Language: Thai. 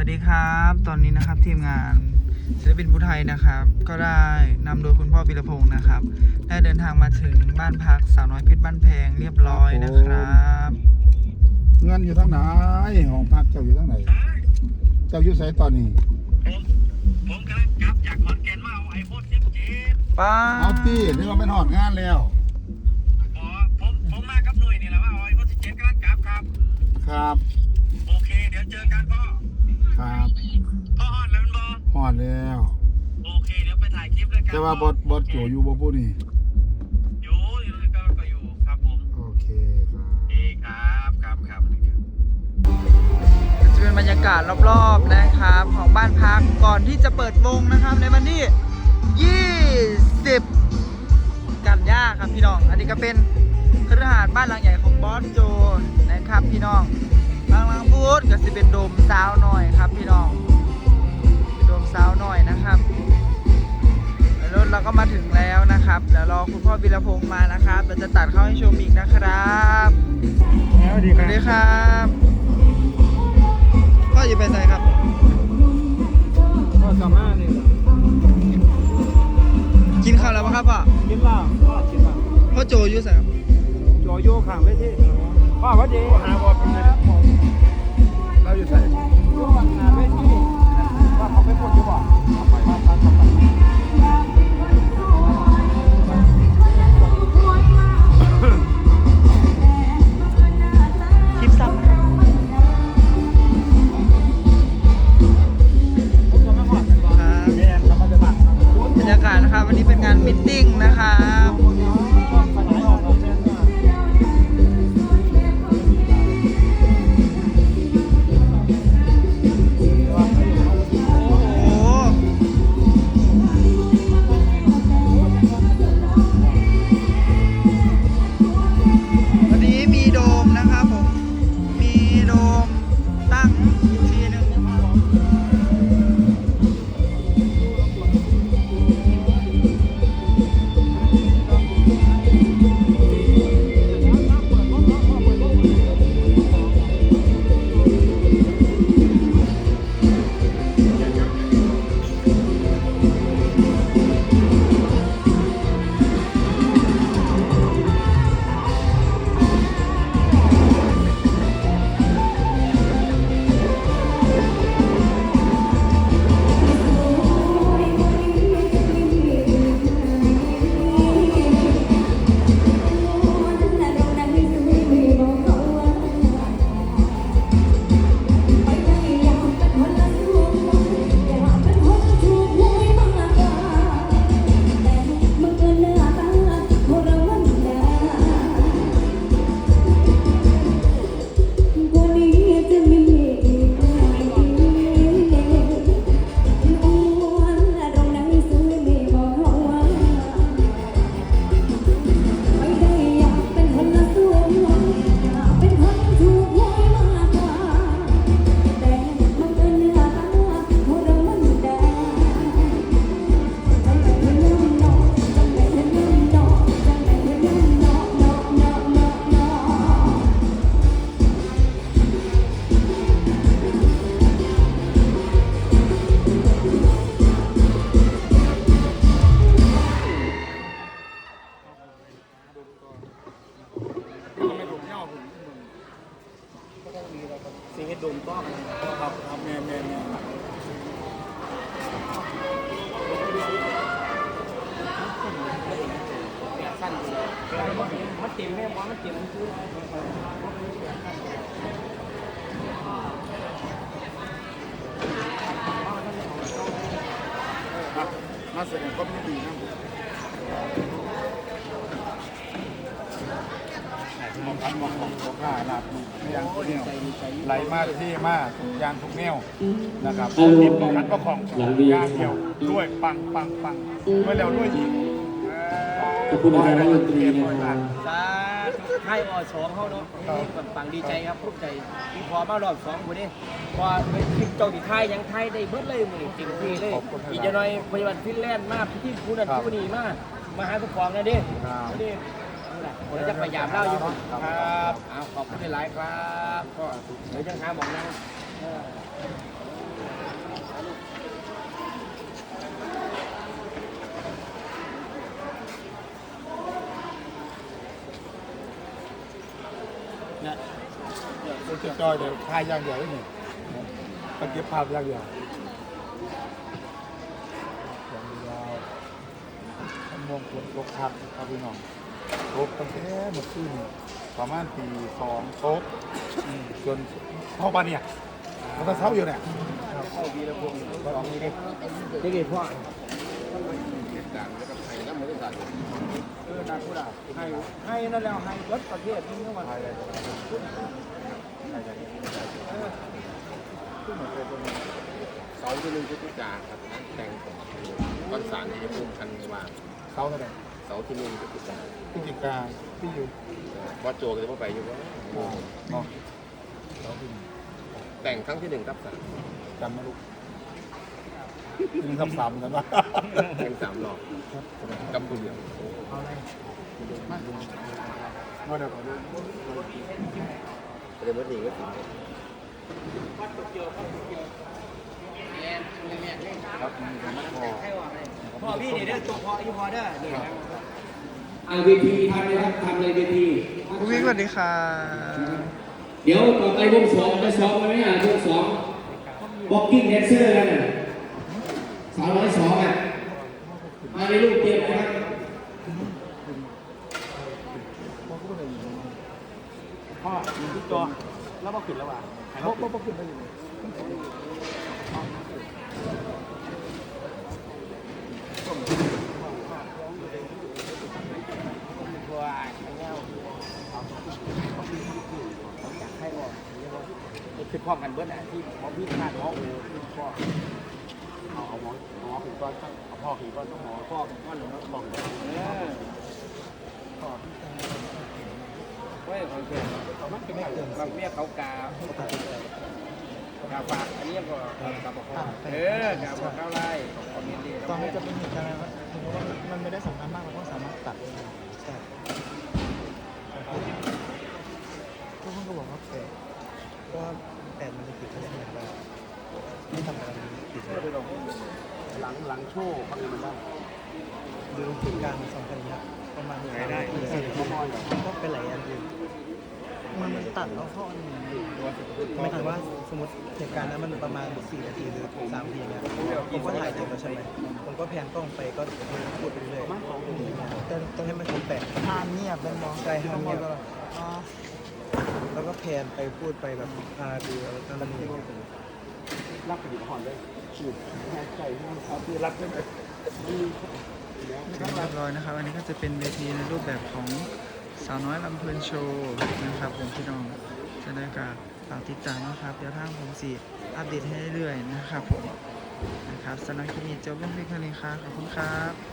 วัสดีครับ ตอนนี้นะครับทีมงานศิลปินผู้ไทยนะครับ ก็ได้นำโดยคุณพ่อวิรพงศ์นะครับ ได้เดินทางมาถึงบ้านพักสาวน้อยเพชรบ้านแพงเรียบร้อยนะครับเงินอยู่ทางไหนห้องพักเจ้าอยู่ทางไหน เจ้าอยู่ไสตอนนี้ผมผมกำลังกลับจากขอนแก่นมาเอาไอโฟนสิบเจ็ดป้าเอาตีนี่ว่าเป็นหอดงานแล้วอ๋อผมผมมากับหน่วยนี่แหละว่าเอาไอโฟนสิบเจ็ดกำลังกลับครับ ครับ อหอดแล้ว โอเคเดี๋ยวไปถ่ายคลิปด้วยกันแต่ว่าบอดบอดโจอยู่บ่ผู้นี่อยู่อยู่ก็ก็อยู่ครับผมโอเคครับโอเคครับครับครับจะเป็นบรรยากาศรอบๆนะครับของบ้านพักก่อนที่จะเปิดวงนะครับ ในวันที่20 กันยาครับพี่น้อง อันนี้ก็เป็นคฤหาสน์บ้านหลังใหญ่ของบอสโจนะครับพี่น้องบางหลังพูดก็จะเป็นโดมซาวหน่อยครับพี่น้อง ดี๋ยวรอคุณพ่อวีรพงศ์มานะครับเราจะตัดเข้าให้ชมอีกนะครับสวัสดีสวัสดีครับพ่ออยู่ไปไหนครับก็สามารถนี่กินข้าวแล้วปะครับพ่อกินเหล้าก็กินเหล้าพ่อโจอยู่ไหนครับโยโย่ข้างไปที่พ่อวัดดีหาบอดเป็นไงเราอยู่ไสอยู่ฝั่งหน้าเวทีว่าเขาไปพูดอยู่บ่ไปไปไป รรยากาศนะคะ วันนี้เป็นงานมิทติ้งนะครับ สีเฮ็ดดมต้องครับครับแม่แม่แม่สั้นอยู่มันเต็มแม่ว่ามันเต็มคือมาแสดงความยินดีนะ มองคันมองของของข้าหลับไม่ยังตัวเดียวไหลมาที่มากยางทุกแนวนะครับติดมองคันก็ของยางเดียวด้วยปังปังปังด้วยแล้วด้วยอีกขอบคุณอาจารย์รัฐมนตรีนะครับสาธุให้อสองเขาเนาะนี่ก่อนฟังดีใจครับภูมิใจที่พอมารอบสองคนนี้พอเป็นคลิปเจ้าที่ไทยยังไทยได้เบิดเลยมือจริงที่เลยอีกจะน้อยพยาบาลฟินแลนด์มาพี่ที่ผู้นั้นผู้นี้มากมาหาผู้กองนะดินี่ เดี๋จะพยายามเล่าอยู่ครับเอาขอบคุณหลายๆครับก็เดี๋ยวจะหาหมองนั่งเนี่ยเจะจอยเดี๋ยวพายย่างใหญ่วได้หนึ่งตะเกียบภาพย่างเดียวอย่างเดียวมวงผลตกครับครับพี่น้อง โต๊ะตั้งแต่เมื่อคืนประมาณตีสองโต๊ะอืมจนเข้าบ้านเนี่ยมันต้องเช้าอยู่เนี่ยเข้าวีรพงศ์สองนี้ดิเด็กๆพ่อเออนาคุดาให้ให้นั่นแล้วให้รถประเทศนี่ก็มาเสาที่หนึ่งพฤศจิกาครับนั่นแต่งของวันสารที่จะพุ่มคันวางเขาเท่าไหร่ เสาที่หนึ่งพฤศจิกาพฤศจิกาที่อยู่วัดโจก็จะว่าไปอยู่ว่าเนาะเขาที่แต่งครั้งที่หนึ่งทับสามจำไม่รู้หนึ่งทับสามกันวะแต่งสามรอบกับคุณเดียวมาเดี๋ยวขอดูเรียนวัดนี้ก็ถึงครับมีแต่มะกอกพ่อพี่นี่เด้อตัวพ่ออีพ่อเด้อนี่นะเอาเวทีทำเลยครับทำเลยเวทีคุณวิ่งสวัสดีค่ะ เดี๋ยวต่อไปวงสองจะซ้อมกันไหมอะวงสองบ็อกกิ้งแดนเซอร์กันอะสาวร้อยสองอะมาในรูปเตรียมนะครับพ่ออยู่ที่จอแล้วบ่ขึ้นแล้วว่ะบ่บ่บ่ขึ้นได้อยู่ตัวไอ้เงี้ยเอาอยากให้บ่คือพ ร้อมกันเบิดอะที่หมอพี่คาดหมอโอ้คือพ่อเอาเอาหมอหมอถึงก้อนเอาพ่อถึงก้อนต้องหมอพ่อพ่อนหนูบอกเออเว้ยโอเคมันเป็นบางเมียเขากากาฝากอันนี้ก็กาบอกเออกาบอกเข้าไล่คอมเมนดีตอนนี้จะเป็นเหตุการณ์อะไรวะสมมติว่ามันไม่ได้สำคัญมากเราก็สามารถตัดได้ใช่ทุกคนก็บอกว่าเพราะว่า แปดมันจะติดคะแนนแบบว่าไม่ทำอะไรติดเลยหลังหลังโชว์เขาเป็นมันได้หรือเหตุการณ์สำคัญนะประมาณนี้ได้ก็เป็นหลายอันอยู่มันมันตัดเอาข้อหนึ่งไม่ถึงว่าสมมติเหตุการณ์นั้นมันประมาณ4นาทีหรือ3นาทีเนี่ยผมก็ถ่ายเต็มแล้วใช่ไหมผมก็แพนกล้องไปก็พูดไปเรื่อยแต่ต้องให้มันครบแปดห้ามเงียบเป็นมองใจห้ามเงียบ แล้วก็แพนไปพูดไปแบบพาดูอะไรนั่นนี่รับผลิตภัณฑ์ได้ฉีดแทนใจเอาคือรับได้ไหมเรียบร้อยนะครับ อันนี้ก็จะเป็นเวทีในรูปแบบของสาวน้อยลำเพลินโชว์นะครับผมพี่น้องจะได้กับฝากติดตามนะครับ เดี๋ยวทางผมสีอัปเดตให้เรื่อยๆนะครับผมนะครับสำหรับคลิปนี้จบลงเพียงเท่านี้ครับขอบคุณครับ